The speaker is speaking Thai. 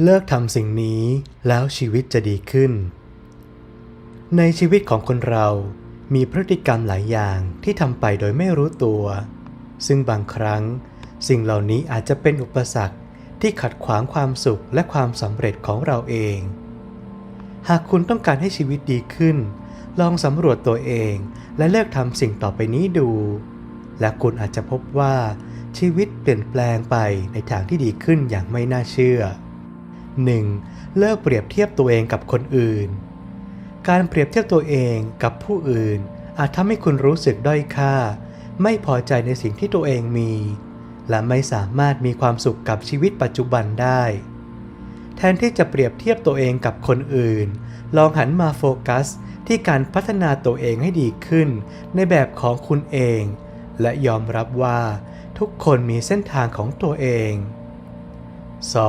เลิกทำสิ่งนี้แล้วชีวิตจะดีขึ้น ในชีวิตของคนเรามีพฤติกรรมหลายอย่างที่ทำไปโดยไม่รู้ตัว ซึ่งบางครั้ง สิ่งเหล่านี้อาจจะเป็นอุปสรรคที่ขัดขวางความสุขและความสำเร็จของเราเอง หากคุณต้องการให้ชีวิตดีขึ้น ลองสำรวจตัวเองและเลิกทำสิ่งต่อไปนี้ดู และคุณอาจจะพบว่าชีวิตเปลี่ยนแปลงไปในทางที่ดีขึ้นอย่างไม่น่าเชื่อ 1. เลิกเปรียบเทียบตัวเองกับคนอื่น การเปรียบเทียบตัวเองกับผู้อื่น อาจทำให้คุณรู้สึกด้อยค่า ไม่พอใจในสิ่งที่ตัวเองมี และไม่สามารถมีความสุขกับชีวิตปัจจุบันได้ แทนที่จะเปรียบเทียบตัวเองกับคนอื่น ลองหันมาโฟกัส ที่การพัฒนาตัวเองให้ดีขึ้น ในแบบของคุณเอง และยอมรับว่า ทุกคนมีเส้นทางของตัวเอง 2.